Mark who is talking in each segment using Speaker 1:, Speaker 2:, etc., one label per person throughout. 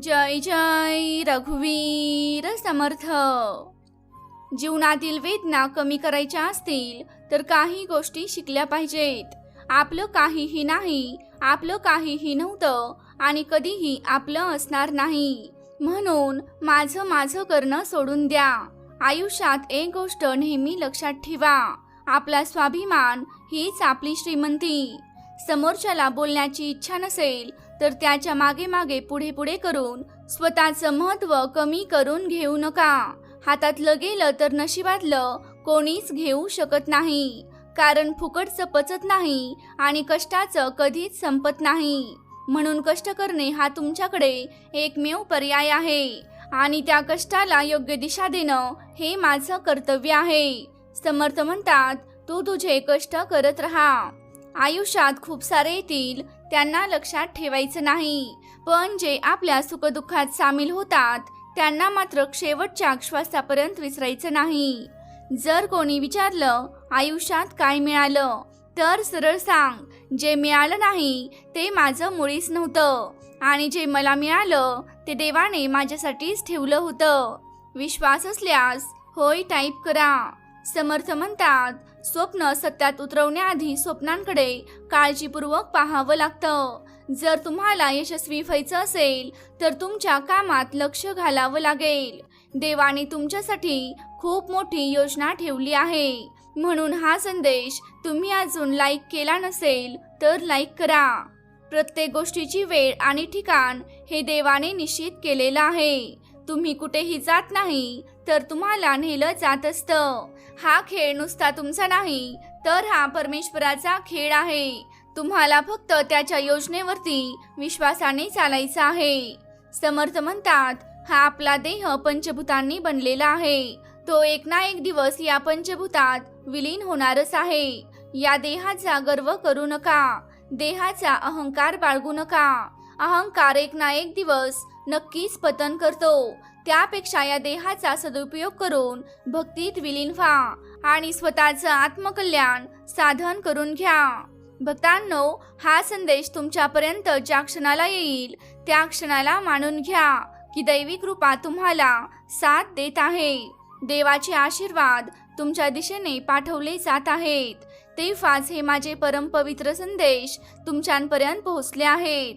Speaker 1: जय जय रघुवीर समर्थ. जीवनातील वेदना कमी करायच्या असतील तर काही गोष्टी शिकल्या पाहिजेत. आपलं काहीही नाही आपलं काहीही नव्हतं आणि कधीही आपलं असणार नाही. म्हणून माझं माझं करणं सोडून द्या. आयुष्यात एक गोष्ट नेहमी लक्षात ठेवा. आपला स्वाभिमान हीच आपली श्रीमंती. समोरच्याला बोलण्याची इच्छा नसेल तर त्याच्यामागे मागे पुढे पुढे करून स्वतःचं महत्त्व कमी करून घेऊ नका. हातातलं गेलं तर नशिबातलं कोणीच घेऊ शकत नाही. कारण फुकटचं पचत नाही आणि कष्टाचं कधीच संपत नाही. म्हणून कष्ट करणे हा तुमच्याकडे एकमेव पर्याय आहे आणि त्या कष्टाला योग्य दिशा देणं हे माझं कर्तव्य आहे. समर्थ म्हणतात तू तुझे कष्ट करत राहा. आयुष्यात खूप सारे येतील त्यांना लक्षात ठेवायचं नाही. पण जे आपल्या सुखदुःखात सामील होतात त्यांना मात्र शेवटच्या श्वासापर्यंत विसरायचं नाही. जर कोणी विचारलं आयुष्यात काय मिळालं? तर सरळ सांग जे मिळालं नाही ते माझं मुळीच नव्हतं. आणि जे मला मिळालं ते देवाने माझ्यासाठीच ठेवलं होतं. विश्वास असल्यास होय टाईप करा. समर्थ म्हणतात स्वप्न सत्यात उतरवण्याआधी स्वप्नांकडे काळजीपूर्वक पाहावं लागतं. जर तुम्हाला यशस्वी व्हायचं असेल तर तुमच्या कामात लक्ष घालावं लागेल. देवाने तुमच्यासाठी खूप मोठी योजना ठेवली आहे. म्हणून हा संदेश तुम्ही अजून लाईक केला नसेल तर लाईक करा. प्रत्येक गोष्टीची वेळ आणि ठिकाण हे देवाने निश्चित केलेलं आहे. तुम्ही कुठेही जात नाही तर तुम्हाला नेलं जात असतं. हा खेळ नुसता तुमचा नाही तर हा परमेश्वराचा खेळ आहे. तुम्हाला फक्त त्याच्या योजनेवरती विश्वासाने चालायचं आहे. समर्थ म्हणतात हा आपला देह पंचभूतांनी बनलेला आहे. तो एक ना एक दिवस या पंचभूतात विलीन होणारच आहे. या देहाचा गर्व करू नका. देहाचा अहंकार बाळगू नका. अहंकार एक ना एक दिवस नक्कीच पतन करतो. त्यापेक्षा या देहाचा सदुपयोग करून भक्तीत विलीन व्हा आणि स्वतःचं आत्मकल्याण साधन करून घ्या. भक्तांनो हा संदेश तुमच्यापर्यंत ज्या क्षणाला येईल त्या क्षणाला मानून घ्या की दैवी कृपा तुम्हाला साथ देत आहे. देवाचे आशीर्वाद तुमच्या दिशेने पाठवले जात आहेत. तेव्हाच हे माझे परमपवित्र संदेश तुमच्यापर्यंत पोहोचले आहेत.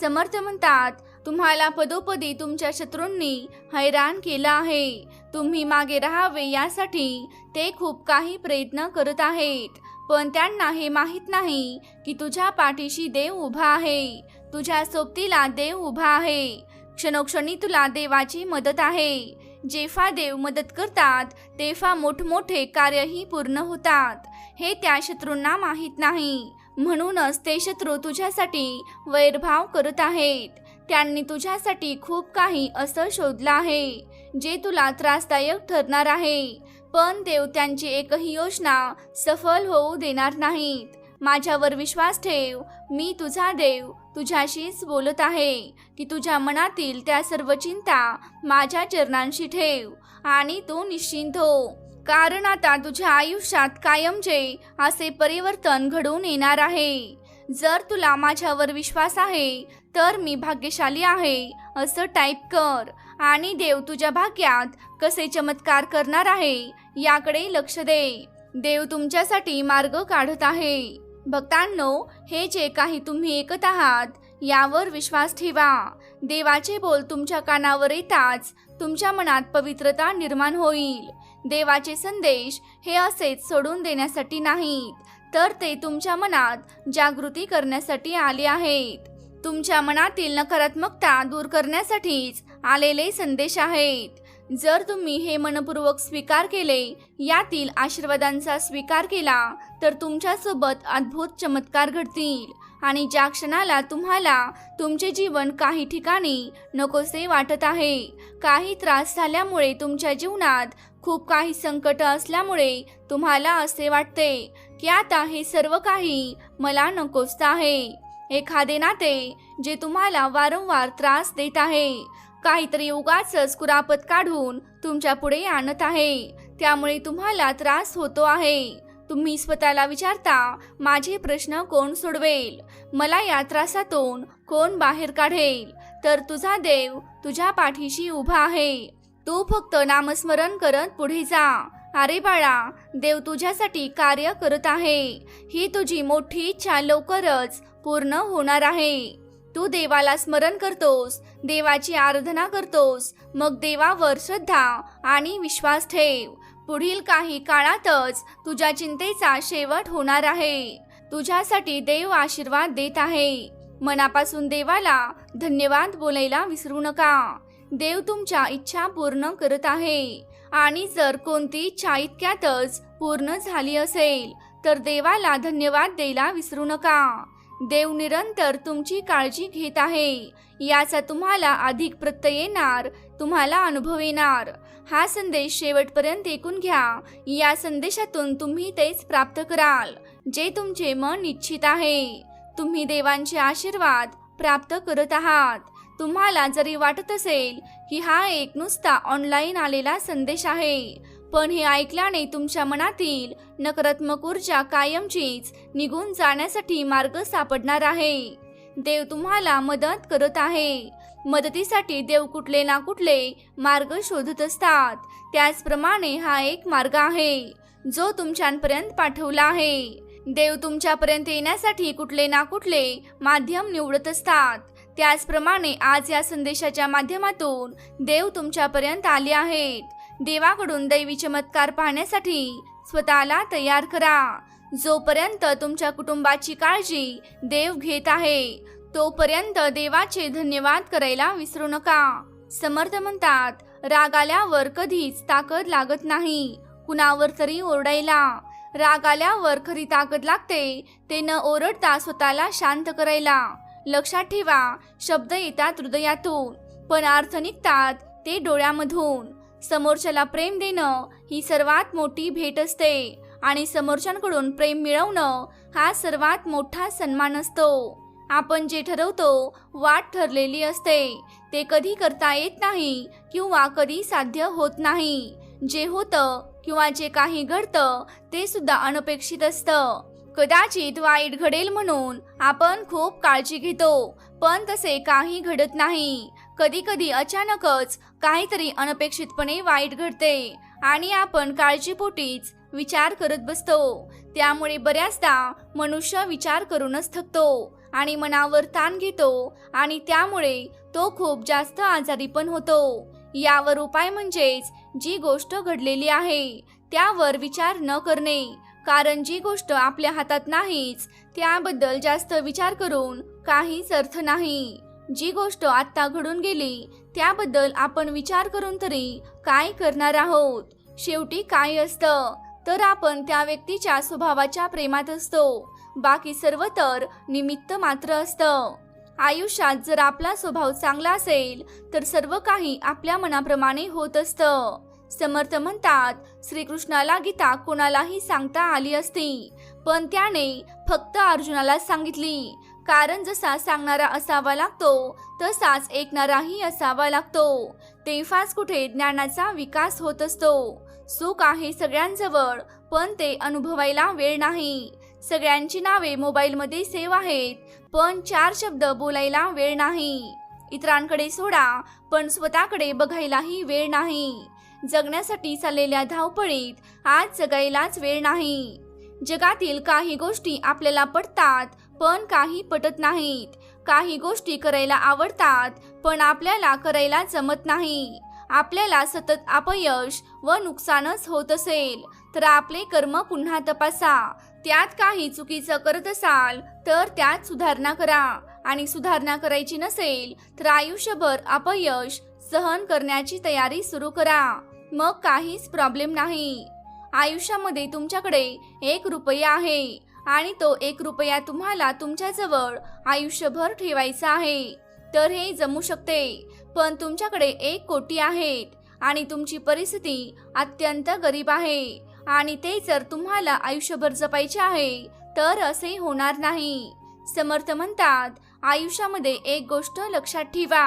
Speaker 1: समर्थ म्हणतात तुम्हाला पदोपदी तुमच्या शत्रूंनी हैराण केलं आहे. तुम्ही मागे राहावे यासाठी ते खूप काही प्रयत्न करत आहेत. पण त्यांना हे माहीत नाही की तुझ्या पाठीशी देव उभा आहे. तुझ्या सोबतीला देव उभा आहे. क्षणोक्षणी तुला देवाची मदत आहे. जेफा देव मदत करतात तेव्हा मोठमोठे कार्यही पूर्ण होतात. हे त्या शत्रूंना माहीत नाही. म्हणूनच ते शत्रू तुझ्यासाठी वैरभाव करत आहेत. त्यांनी तुझ्यासाठी खूप काही असं शोधलं आहे जे तुला त्रासदायक ठरणार आहे. पण देव त्यांची एकही योजना सफल होऊ देणार नाहीत. माझ्यावर विश्वास ठेव मी तुझा देव तुझ्याशीच बोलत आहे की तुझ्या मनातील त्या सर्व चिंता माझ्या चरणांशी ठेव आणि तू निश्चिंत हो. कारण आता तुझ्या आयुष्यात कायमचे असे परिवर्तन घडून येणार आहे. जर तुला माझ्यावर विश्वास आहे तर मी भाग्यशाली आहे असं टाईप कर. आणि देव तुझ्या भाग्यात कसे चमत्कार करणार आहे याकडे लक्ष दे. देव तुमच्यासाठी मार्ग काढत आहे. भक्तांनो हे जे काही तुम्ही ऐकत आहात यावर विश्वास ठेवा. देवाचे बोल तुमच्या कानावर येताच तुमच्या मनात पवित्रता निर्माण होईल. देवाचे संदेश हे असेच सोडून देण्यासाठी नाहीत. तर ते तुमच्या मनात जागृती करण्यासाठी आले आहेत. तुमच्या मनातील नकारात्मकता दूर करण्यासाठीच आलेले संदेश आहेत. जर तुम्ही हे मनपूर्वक स्वीकार केले यातील आशीर्वादांचा स्वीकार केला तर तुमच्यासोबत अद्भुत चमत्कार घडतील. आणि ज्या क्षणाला तुम्हाला तुमचे जीवन काही ठिकाणी नकोसे वाटत आहे काही त्रास झाल्यामुळे तुमच्या जीवनात खूप काही संकट असल्यामुळे तुम्हाला असे वाटते की आता हे सर्व काही मला नकोच आहे. एखादे नाते जे तुम्हाला वारंवार त्रास देत आहे काहीतरी उगाच कुरापत काढून तुमच्यापुढे आणत आहे. त्यामुळे तुम्हाला त्रास होतो आहे. तुम्ही स्वतःला विचारता माझे प्रश्न कोण सोडवेल? मला या त्रासातून कोण बाहेर काढेल? तर तुझा देव तुझ्या पाठीशी उभा आहे. तू फक्त नामस्मरण करत पुढे जा. अरे बाळा देव तुझ्यासाठी कार्य करत आहे. ही तुझी मोठी इच्छा लवकरच पूर्ण होणार आहे. तू देवाला स्मरण करतोस देवाची आराधना करतोस. मग देवावर श्रद्धा आणि विश्वास ठेव. पुढील काही काळातच तुझ्या चिंतेचा शेवट होणार आहे. तुझ्यासाठी देव आशीर्वाद देत आहे. मनापासून देवाला धन्यवाद बोलायला विसरू नका. देव तुमच्या इच्छा पूर्ण करत आहे. आणि जर कोणती इच्छा इतक्यातच पूर्ण झाली असेल तर देवाला धन्यवाद द्यायला विसरू नका. देव निरंतर तुमची काळजी घेत आहे. याचा तुम्हाला अधिक प्रत्यय येणार तुम्हाला अनुभव येणार. हा संदेश शेवटपर्यंत ऐकून घ्या. या संदेशातून तुम्ही तेच प्राप्त कराल जे तुमचे मन इच्छित आहे. तुम्ही देवांचे आशीर्वाद प्राप्त करत आहात. तुम्हाला जरी वाटत असेल की हा एक नुसता ऑनलाईन आलेला संदेश आहे पण हे ऐकल्याने तुमच्या मनातील नकारात्मक ऊर्जा कायमचीच निघून जाण्यासाठी मार्ग सापडणार आहे. देव तुम्हाला मदत करत आहे. मदतीसाठी देव कुठले ना कुठले मार्ग शोधत असतात. त्याचप्रमाणे हा एक मार्ग आहे जो तुमच्यापर्यंत पाठवला आहे. देव तुमच्यापर्यंत येण्यासाठी कुठले ना कुठले माध्यम निवडत असतात. त्याचप्रमाणे आज या संदेशाच्या माध्यमातून देव तुमच्यापर्यंत आले आहेत. देवाकडून दैवी चमत्कार पाहण्यासाठी स्वतःला तयार करा. जोपर्यंत तुमच्या कुटुंबाची काळजी देव घेत आहे तोपर्यंत देवाचे धन्यवाद करायला विसरू नका. समर्थ म्हणतात राग आल्यावर कधीच ताकद लागत नाही. कुणावर तरी ओरडायला. राग आल्यावर खरी ताकद लागते ते न ओरडता स्वतःला शांत करायला. लक्षात ठेवा शब्द येतात हृदयातून पण अर्थ निघतात ते डोळ्यामधून. समोरच्याला प्रेम देणं ही सर्वात मोठी भेट असते आणि समोरच्यांकडून प्रेम मिळवणं हा सर्वात मोठा सन्मान असतो. आपण जे ठरवतो वाट ठरलेली असते ते कधी करता येत नाही किंवा कधी साध्य होत नाही. जे होतं किंवा जे काही घडतं ते सुद्धा अनपेक्षित असतं. कदाचित वाईट घडेल म्हणून आपण खूप काळजी घेतो पण तसे काही घडत नाही. कधी कधी अचानकच काहीतरी अनपेक्षितपणे वाईट घडते आणि आपण काळजीपोटीच विचार करत बसतो. त्यामुळे बऱ्याचदा मनुष्य विचार करूनच थकतो आणि मनावर ताण घेतो आणि त्यामुळे तो खूप जास्त आजारी पण होतो. यावर उपाय म्हणजेच जी गोष्ट घडलेली आहे त्यावर विचार न करणे. कारण जी गोष्ट आपल्या हातात नाहीच त्याबद्दल जास्त विचार करून काहीच अर्थ नाही. जी गोष्ट आत्ता घडून गेली त्याबद्दल आपण विचार करून तरी काय करणार आहोत? शेवटी काय असतं? तर आपण त्या व्यक्तीच्या स्वभावाच्या प्रेमात असतो. बाकी सर्व तर निमित्त मात्र असतं. आयुष्यात जर आपला स्वभाव चांगला असेल तर सर्व काही आपल्या मनाप्रमाणे होत असतं. समर्थ म्हणतात श्रीकृष्णाला गीता कोणालाही सांगता आली असती. पण त्याने फक्त अर्जुनाला सांगितली. कारण जसा सांगणारा असावा लागतो तसाच ऐकणाराही असावा लागतो. तेव्हाच कुठे ज्ञानाचा विकास होत असतो. सुख आहे सगळ्यांजवळ पण ते अनुभवायला वेळ नाही. सगळ्यांची नावे मोबाईलमध्ये सेव्ह आहेत पण चार शब्द बोलायला वेळ नाही. इतरांकडे सोडा पण स्वतःकडे बघायलाही वेळ नाही. जगण्यासाठी चाललेल्या धावपळीत आज जगायलाच वेळ नाही. जगातील काही गोष्टी आपल्याला पटतात पण काही पटत नाहीत. काही गोष्टी करायला आवडतात पण आपल्याला करायला जमत नाही. आपल्याला सतत अपयश व नुकसानच होत असेल तर आपले कर्म पुन्हा तपासा. त्यात काही चुकीचं करत असाल तर त्यात सुधारणा करा. आणि सुधारणा करायची नसेल तर आयुष्यभर अपयश सहन करण्याची तयारी सुरू करा. मग काहीच प्रॉब्लेम नाही. आयुष्यामध्ये तुमच्याकडे एक रुपया आहे आणि तो एक रुपया तुम्हाला तुमच्याजवळ आयुष्यभर ठेवायचा आहे. तर हे जमू शकते पण तुमच्याकडे एक कोटी आहेत आणि तुमची परिस्थिती अत्यंत गरीब आहे आणि ते जर तुम्हाला आयुष्यभर जपायचे आहे तर असे होणार नाही. समर्थ म्हणतात आयुष्यामध्ये एक गोष्ट लक्षात ठेवा.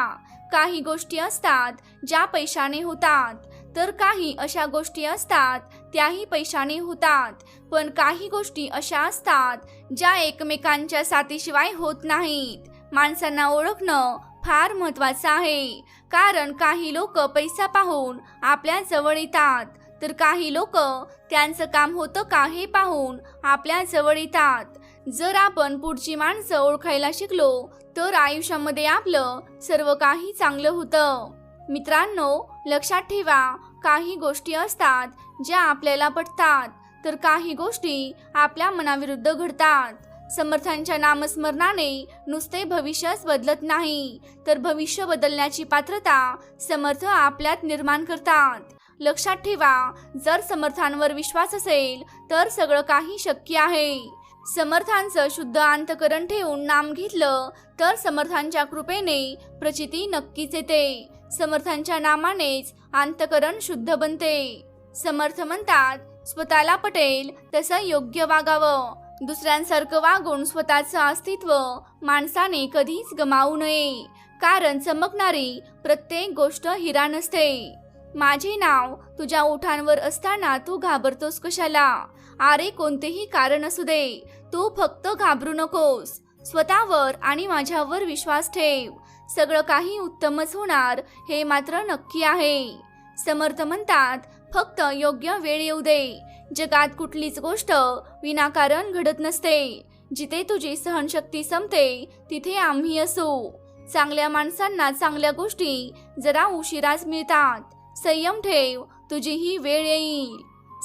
Speaker 1: काही गोष्टी असतात ज्या पैशाने होतात तर काही अशा गोष्टी असतात त्याही पैशाने होतात. पण काही गोष्टी अशा असतात ज्या एकमेकांच्या साथीशिवाय होत नाहीत. माणसांना ओळखणं फार महत्वाचं आहे. कारण काही लोक पैसा पाहून आपल्या जवळ येतात. तर काही लोक त्यांचं काम होतं का हे पाहून आपल्या जवळ येतात. जर आपण पुढची माणसं ओळखायला शिकलो तर आयुष्यामध्ये आपलं सर्व काही चांगलं होतं. मित्रांनो लक्षात ठेवा काही गोष्टी असतात ज्या आपल्याला पटतात तर काही गोष्टी आपल्या मनाविरुद्ध घडतात. समर्थांच्या नामस्मरणाने नुसते भविष्यच बदलत नाही तर भविष्य बदलण्याची पात्रता समर्थ आपल्यात निर्माण करतात. लक्षात ठेवा जर समर्थांवर विश्वास असेल तर सगळं काही शक्य आहे. समर्थांचं शुद्ध अंतकरण ठेवून नाम घेतलं तर समर्थांच्या कृपेने प्रचिती नक्कीच येते. समर्थांच्या नामानेच अंतकरण शुद्ध बनते. समर्थ म्हणतात स्वतःला पटेल तसं योग्य वागावं. दुसऱ्यांसारखं वागून स्वतःचं अस्तित्व माणसाने कधीच गमावू नये. कारण चमकणारी प्रत्येक गोष्ट हिरा नसते. माझे नाव तुझ्या ओठांवर असताना तू घाबरतोस कशाला? अरे कोणतेही कारण असू दे. तू फक्त घाबरू नकोस. स्वतःवर आणि माझ्यावर विश्वास ठेव. सगळं काही उत्तमच होणार हे मात्र नक्की आहे. समर्थ म्हणतात फक्त योग्य वेळ येऊ दे. जगात कुठलीच गोष्ट विनाकारण घडत नसते. जिथे तुझी सहनशक्ती संपते तिथे आम्ही असू. चांगल्या माणसांना चांगल्या गोष्टी जरा उशिराच मिळतात. संयम ठेव तुझी ही वेळ येईल.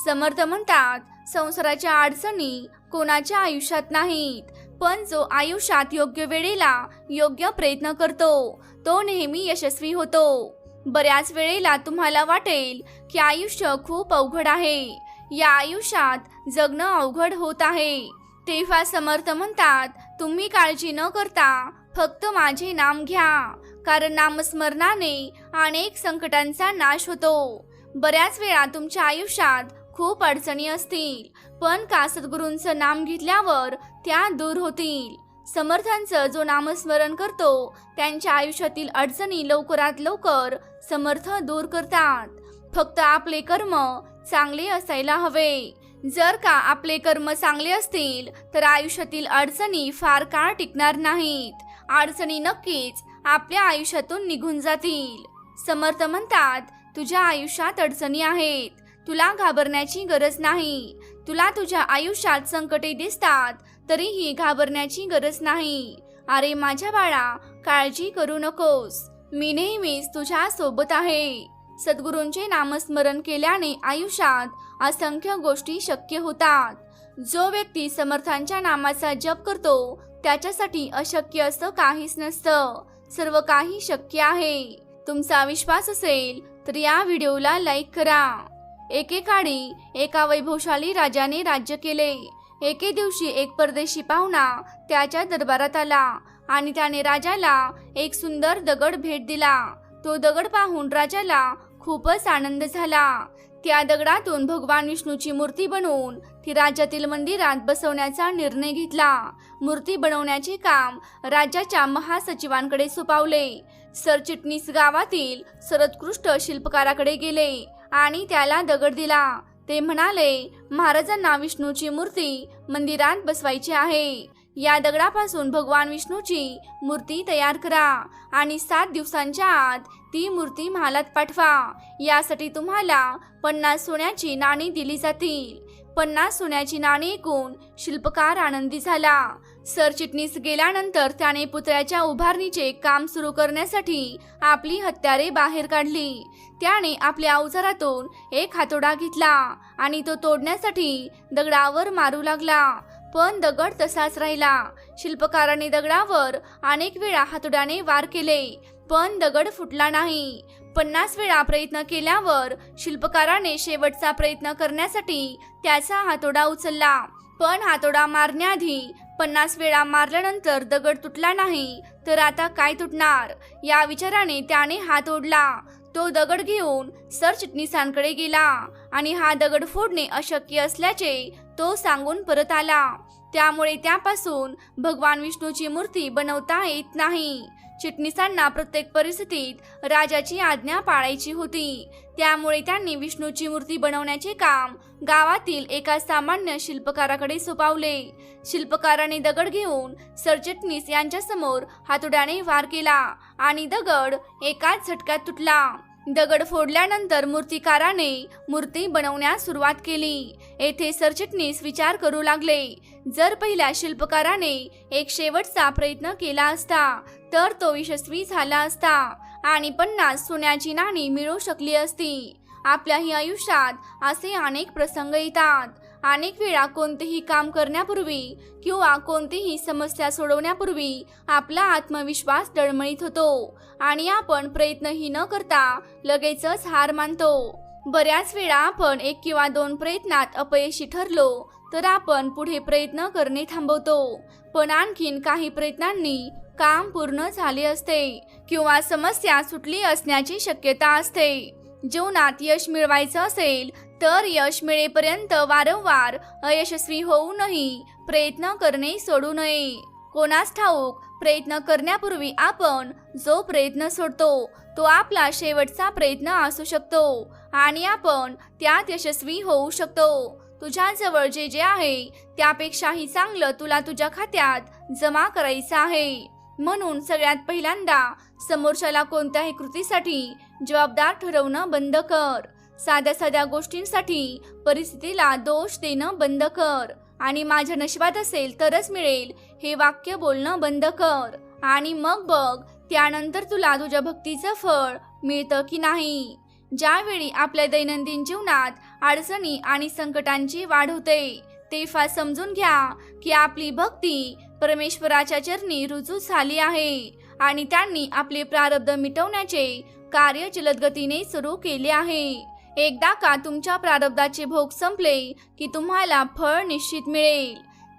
Speaker 1: समर्थ म्हणतात संसाराच्या अडचणी कोणाच्या आयुष्यात नाहीत पण जो आयुष्यात योग्य वेळेला योग्य प्रयत्न करतो तो नेहमी यशस्वी होतो. बऱ्याच वेळेला तुम्हाला वाटेल की आयुष्य खूप अवघड आहे. या आयुष्यात जगणं अवघड होत आहे. तेव्हा समर्थ म्हणतात तुम्ही काळजी न करता फक्त माझे नाम घ्या कारण नामस्मरणाने अनेक संकटांचा नाश होतो. बऱ्याच वेळा तुमच्या आयुष्यात खूप अडचणी असतील पण का सद्गुरूंचं नाम घेतल्यावर त्या दूर होतील? समर्थांचं जो नामस्मरण करतो त्यांच्या आयुष्यातील अडचणी लवकरात लवकर समर्थ दूर करतात. फक्त आपले कर्म चांगले असायला हवे. जर का आपले कर्म चांगले असतील तर आयुष्यातील अडचणी फार काळ टिकणार नाहीत. अडचणी नक्कीच आपल्या आयुष्यातून निघून जातील. समर्थ म्हणतात तुझ्या आयुष्यात अडचणी आहेत. तुला घाबरण्याची गरज नाही. तुला तुझ्या आयुष्यात संकटे दिसतात. तरीही घाबरण्याची गरज नाही. अरे माझ्या बाळा काळजी करू नकोस. मी नेहमीच तुझ्या सोबत आहे. सद्गुरूंचे नामस्मरण केल्याने आयुष्यात असंख्य गोष्टी शक्य होतात. जो व्यक्ती समर्थांच्या नामाचा जप करतो त्याच्यासाठी अशक्य असं काहीच नसतं. सर्व काही शक्य आहे. तुमचा विश्वास असेल तर या व्हिडिओला लाईक करा. एकेकाळी एका वैभवशाली राजाने राज्य केले. एके दिवशी एक परदेशी पाहुणा त्याच्या दरबारात आला आणि त्याने राजाला एक सुंदर दगड भेट दिला. तो दगड पाहून राजाला खूपच आनंद झाला. त्या दगडातून भगवान विष्णूची मूर्ती बनवून ती राज्यातील मंदिरात बसवण्याचा निर्णय घेतला. मूर्ती बनवण्याचे काम राज्याच्या महासचिवांकडे सोपावले. सरचिटणीस गावातील सर्वोत्कृष्ट शिल्पकाराकडे गेले आणि त्याला दगड दिला. ते म्हणाले महाराजांना विष्णूची मूर्ती मंदिरात बसवायची आहे. या दगडापासून भगवान विष्णूची मूर्ती तयार करा आणि सात दिवसांच्या आत ती मूर्ती महालात पाठवा. यासाठी तुम्हाला पन्नास सोन्याची नाणी दिली जातील. पन्नास सोन्याची नाणी ऐकून शिल्पकार आनंदी झाला. सरचिटणीस गेल्यानंतर त्याने पुतळ्याच्या उभारणीचे काम सुरू करण्यासाठी आपली हत्यारे बाहेर काढली. त्याने आपल्या अवजारातून एक हातोडा घेतला आणि तो तोडण्यासाठी दगडावर मारू लागला. पण दगड तसाच राहिला. शिल्पकाराने दगडावर अनेक वेळा हातोड्याने वार केले पण दगड फुटला नाही. पन्नास वेळा प्रयत्न केल्यावर शिल्पकाराने शेवटचा प्रयत्न करण्यासाठी त्याचा हातोडा उचलला. पण हातोडा मारण्याआधी पन्नास वेळा मारल्यानंतर दगड तुटला नाही तर आता काय तुटणार? या विचाराने त्याने हात ओढला. तो दगड घेऊन सरचिटणीसांकडे गेला आणि हा दगड फोडणे अशक्य असल्याचे तो सांगून परत आला. त्यामुळे त्यापासून भगवान विष्णूची मूर्ती बनवता येत नाही. चिटणीसांना प्रत्येक परिस्थितीत राजाची आज्ञा पाळायची होती. त्यामुळे त्यांनी विष्णूची मूर्ती बनवण्याचे काम गावातील एका सामान्य शिल्पकाराकडे सोपावले. शिल्पकाराने दगड घेऊन सरचिटणीस यांच्या समोर हातोड्याने वार केला आणि दगड एकाच झटक्यात तुटला. दगड फोडल्यानंतर मूर्तिकाराने मूर्ती बनवण्यास सुरुवात केली. येथे सरचिटणीस विचार करू लागले. जर पहिल्या शिल्पकाराने एक शेवटचा प्रयत्न केला असता तर तो यशस्वी झाला असता आणि पन्नास सोन्याची नाणी मिळू शकली असती. आपल्याही आयुष्यात असे अनेक प्रसंग येतात. अनेक वेळा कोणतेही काम करण्यापूर्वी किंवा कोणतीही समस्या सोडवण्यापूर्वी आपला आत्मविश्वास डळमळीत होतो आणि आपण प्रयत्नही न करता लगेचच हार मानतो. बऱ्याच वेळा आपण एक किंवा दोन प्रयत्नात अपयशी ठरलो तर आपण पुढे प्रयत्न करणे थांबवतो. पण आणखीन काही प्रयत्नांनी काम पूर्ण झाले असते किंवा समस्या सुटली असण्याची शक्यता असते. जीवनात यश मिळवायचं असेल तर यश मिळेपर्यंत वारंवार अयशस्वी होऊनही प्रयत्न करणे सोडू नये. कोणास ठाऊक प्रयत्न करण्यापूर्वी आपण जो प्रयत्न सोडतो तो आपला शेवटचा प्रयत्न असू शकतो आणि आपण त्यात यशस्वी होऊ शकतो. तुझ्याजवळ जे जे आहे त्यापेक्षाही चांगलं तुला तुझ्या खात्यात जमा करायचं आहे. म्हणून सगळ्यात पहिल्यांदा समोरच्याला कोणत्याही कृतीसाठी जबाबदार ठरवणं बंद कर. साध्या साध्या गोष्टींसाठी परिस्थितीला दोष देणं बंद कर. आणि माझ्या नशिबात असेल तरच मिळेल हे वाक्य बोलणं बंद कर. आणि मग बघ त्यानंतर तुला तुझ्या भक्तीचं फळ मिळतं की नाही. ज्यावेळी आपल्या दैनंदिन जीवनात अडचणी आणि संकटांची वाढ होते ते फार समजून घ्या की आपली भक्ती परमेश्वराच्या चरणी रुजू झाली आहे आणि त्यांनी आपले प्रारब्ध मिटवण्याचे कार्य जलदगतीने सुरू केले आहे. एकदा का तुमच्या प्रारब्धाचे भोग संपले की तुम्हाला फळ निश्चित मिळेल.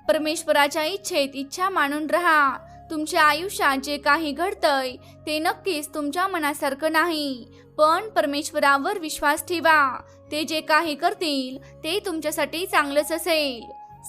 Speaker 1: परमेश्वराच्या इच्छेत इच्छा मानून राहा. तुमच्या आयुष्यात जे काही घडतंय ते नक्कीच तुमच्या मनासारखं नाही. पण परमेश्वरावर विश्वास ठेवा. ते जे काही करतील ते तुमच्यासाठी चांगलंच असेल.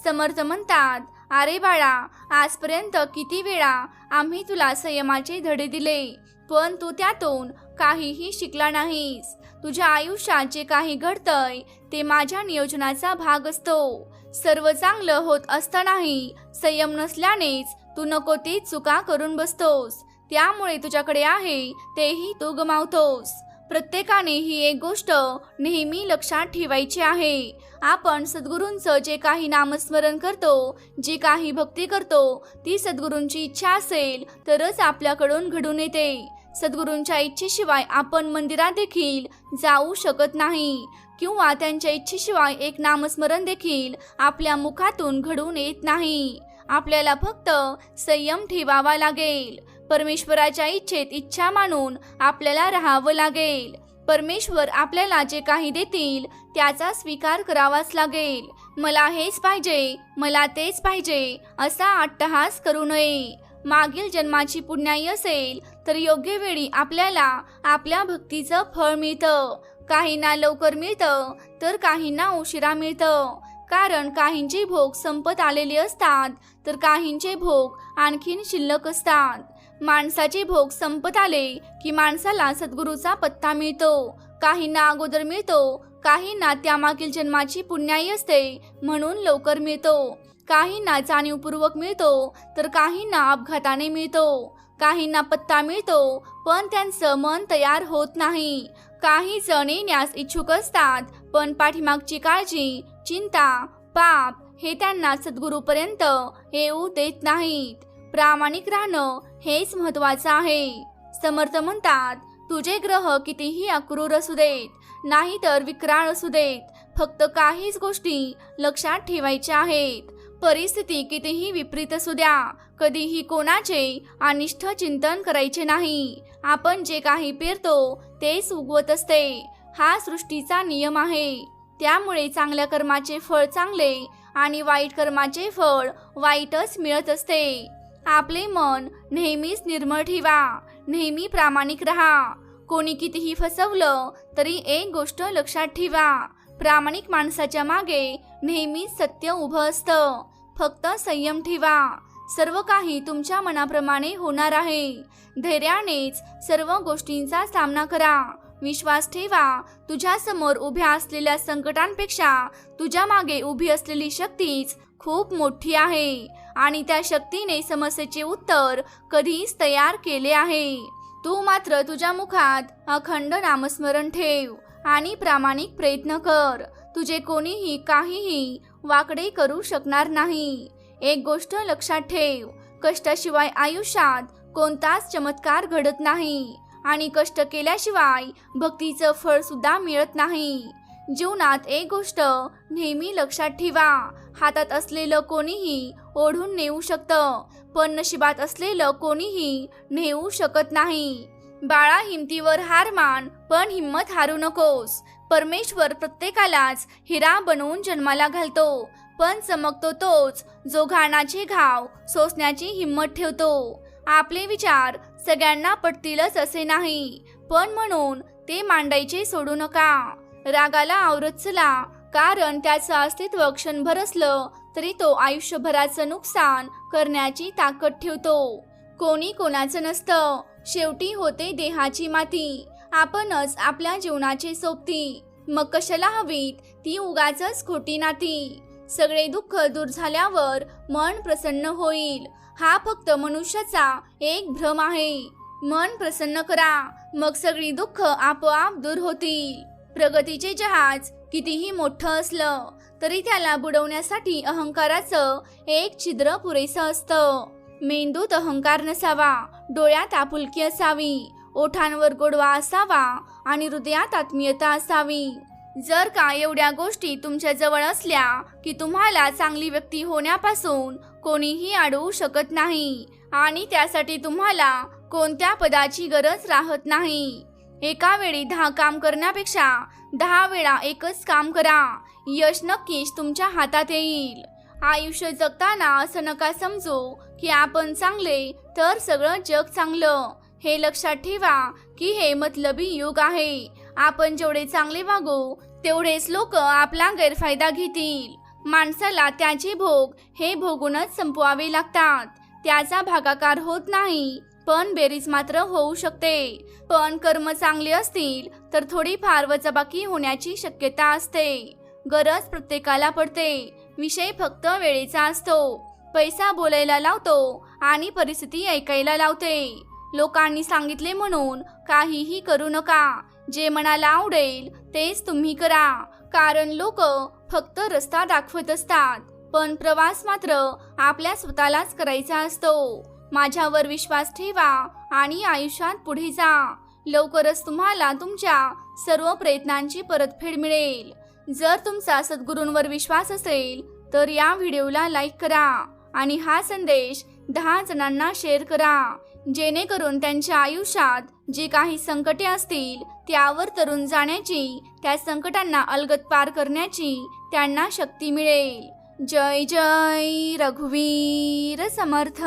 Speaker 1: समर्थ म्हणतात अरे बाळा आजपर्यंत किती वेळा आम्ही तुला संयमाचे धडे दिले पण तू त्यातून काहीही शिकला नाहीस. तुझ्या आयुष्यात जे काही घडतंय ते माझ्या नियोजनाचा भाग असतो. सर्व चांगलं होत असतानाही संयम नसल्यानेच तू नको ती चुका करून बसतोस. त्यामुळे तुझ्याकडे आहे तेही तू गमावतोस. प्रत्येकाने ही एक गोष्ट नेहमी लक्षात ठेवायची आहे. आपण सद्गुरूंचं जे काही नामस्मरण करतो जी काही भक्ती करतो ती सद्गुरूंची इच्छा असेल तरच आपल्याकडून घडून येते. सद्गुरूंच्या इच्छेशिवाय आपण मंदिरात देखील जाऊ शकत नाही किंवा त्यांच्या इच्छेशिवाय एक नामस्मरण देखील आपल्या मुखातून घडून येत नाही. आपल्याला फक्त संयम ठेवावा लागेल. परमेश्वराच्या इच्छेत इच्छा मानून आपल्याला राहावं लागेल. परमेश्वर आपल्याला जे काही देतील त्याचा स्वीकार करावाच लागेल. मला हेच पाहिजे मला तेच पाहिजे असा अट्टहास करू नये. मागील जन्माची पुण्याई असेल तर योग्य वेळी आपल्याला आपल्या भक्तीचं फळ मिळतं. काहींना लवकर मिळतं तर काहींना उशिरा मिळतं. कारण काहींचे भोग संपत आलेले असतात तर काहींचे भोग आणखीन शिल्लक असतात. माणसाचे भोग संपत आले की माणसाला सद्गुरूचा पत्ता मिळतो. काहींना अगोदर मिळतो काहींना त्यामागील जन्माची पुण्याई असते म्हणून लवकर मिळतो. काहींना जाणीवपूर्वक मिळतो तर काहींना अपघाताने मिळतो. काहींना पत्ता मिळतो पण त्यांचं मन तयार होत नाही. काही जण येण्यास इच्छुक असतात पण पाठीमागची काळजी चिंता पाप हे त्यांना सद्गुरूपर्यंत येऊ देत नाहीत. प्रामाणिक राहणं हेच महत्वाचं आहे. समर्थ म्हणतात तुझे ग्रह कितीही अक्रूर असू देत नाहीतर विक्राळ असू देत फक्त काहीच गोष्टी लक्षात ठेवायच्या आहेत. परिस्थिती कितीही विपरीत असू द्या कधीही कोणाचे अनिष्ट चिंतन करायचे नाही. आपण जे काही पेरतो तेच उगवत असते. हा सृष्टीचा नियम आहे. त्यामुळे चांगल्या कर्माचे फळ चांगले आणि वाईट कर्माचे फळ वाईटच मिळत असते. आपले मन नेहमीच निर्मळ ठेवा नेहमी प्रामाणिक राहा. कोणी कितीही फसवलं तरी एक गोष्ट लक्षात ठेवा. प्रामाणिक माणसाच्या मागे नेहमीच सत्य उभं असतं. फक्त संयम ठेवा. सर्व काही तुमच्या मनाप्रमाणे होणार आहे. धैर्यानेच सर्व गोष्टींचा सामना करा. विश्वास ठेवा. तुझ्या समोर उभ्या असलेल्या संकटांपेक्षा तुझ्या मागे उभी असलेली शक्तीच खूप मोठी आहे. आणि त्या शक्तीने समस्येचे उत्तर कधीच तयार केले आहे. तू मात्र तुझ्या मुखात अखंड नामस्मरण ठेव आणि प्रामाणिक प्रयत्न कर. तुझे कोणीही काहीही वाकडे करू शकणार नाही. एक गोष्ट लक्षात ठेव कष्टाशिवाय आयुष्यात कोणताच चमत्कार घडत नाही आणि कष्ट केल्याशिवाय भक्तीचं फळ सुद्धा मिळत नाही. जीवनात एक गोष्ट नेहमी लक्षात ठेवा. हातात असलेलं कोणीही ओढून नेऊ शकतं पण नशिबात असलेलं कोणीही नेऊ शकत नाही. बाळा हिमतीवर हार मान पण हिम्मत हारू नकोस. परमेश्वर प्रत्येकालाच हिरा बनवून जन्माला घालतो पण चमकतो तोच जो घाणाचे घाव सोसण्याची हिंमत ठेवतो. आपले विचार सगळ्यांना पटतीलच असे नाही पण म्हणून ते मांडायचे सोडू नका. रागाला आवरत चला कारण त्याचं अस्तित्व क्षणभर असलं तरी तो आयुष्यभराचं नुकसान करण्याची ताकद ठेवतो. कोणी कोणाचं नसतं. शेवटी होते देहाची माती. आपणच आपल्या जीवनाचे सोबती. मग कशाला हवीत? ती उगाच खोटी नाती. सगळे दुःख दूर झाल्यावर मन प्रसन्न होईल. हा फक्त मनुष्याचा एक भ्रम आहे. मन प्रसन्न करा. मग सगळी दुःख आपोआप दूर होतील. प्रगतीचे जहाज कितीही मोठं असलं तरी त्याला बुडवण्यासाठी अहंकाराचं एक छिद्र पुरेसं असतं. मेंदूत अहंकार नसावा डोळ्यात आपुलकी असावी ओठांवर गोडवा असावा आणि हृदयात आत्मीयता असावी. जर का एवढ्या गोष्टी तुमच्या जवळ असल्या की तुम्हाला चांगली व्यक्ती होण्यापासून कोणीही अडवू शकत नाही आणि त्यासाठी तुम्हाला कोणत्या पदाची गरज राहत नाही. एका वेळी दहा काम करण्यापेक्षा दहा वेळा एकच काम करा. यश नक्कीच तुमच्या हातात येईल. आयुष्य जगताना असं नका समजू की आपण चांगले तर सगळं जग चांगलं. हे लक्षात ठेवा की हे मतलबी युग आहे. आपण जेवढे चांगले वागू तेवढेच लोक आपला गैरफायदा घेतील. माणसाला त्याचे भोग हे भोगूनच संपवावे लागतात. त्याचा भागाकार होत नाही. पण बेरीज मात्र होऊ शकते. पण कर्म चांगले असतील तर थोडीफार वचबाकी होण्याची शक्यता असते. गरज प्रत्येकाला पडते. विषय फक्त वेळेचा असतो. पैसा बोलायला लावतो आणि परिस्थिती ऐकायला लावते. लोकांनी सांगितले म्हणून काहीही करू नका. जे मनाला आवडेल तेच तुम्ही करा. कारण लोक फक्त रस्ता दाखवत असतात. पण प्रवास मात्र आपल्या स्वतःलाच करायचा असतो. माझ्यावर विश्वास ठेवा आणि आयुष्यात पुढे जा. लवकरच तुम्हाला तुमच्या सर्व प्रयत्नांची परतफेड मिळेल. जर तुमचा सद्गुरूंवर विश्वास असेल तर या व्हिडिओला लाईक करा आणि हा संदेश दहा जणांना शेअर करा. जेणेकरून त्यांच्या आयुष्यात जे काही संकटे असतील त्यावर तरुण जाण्याची त्या संकटांना अलगत पार करण्याची त्यांना शक्ती मिळेल. जय जय रघुवीर समर्थ.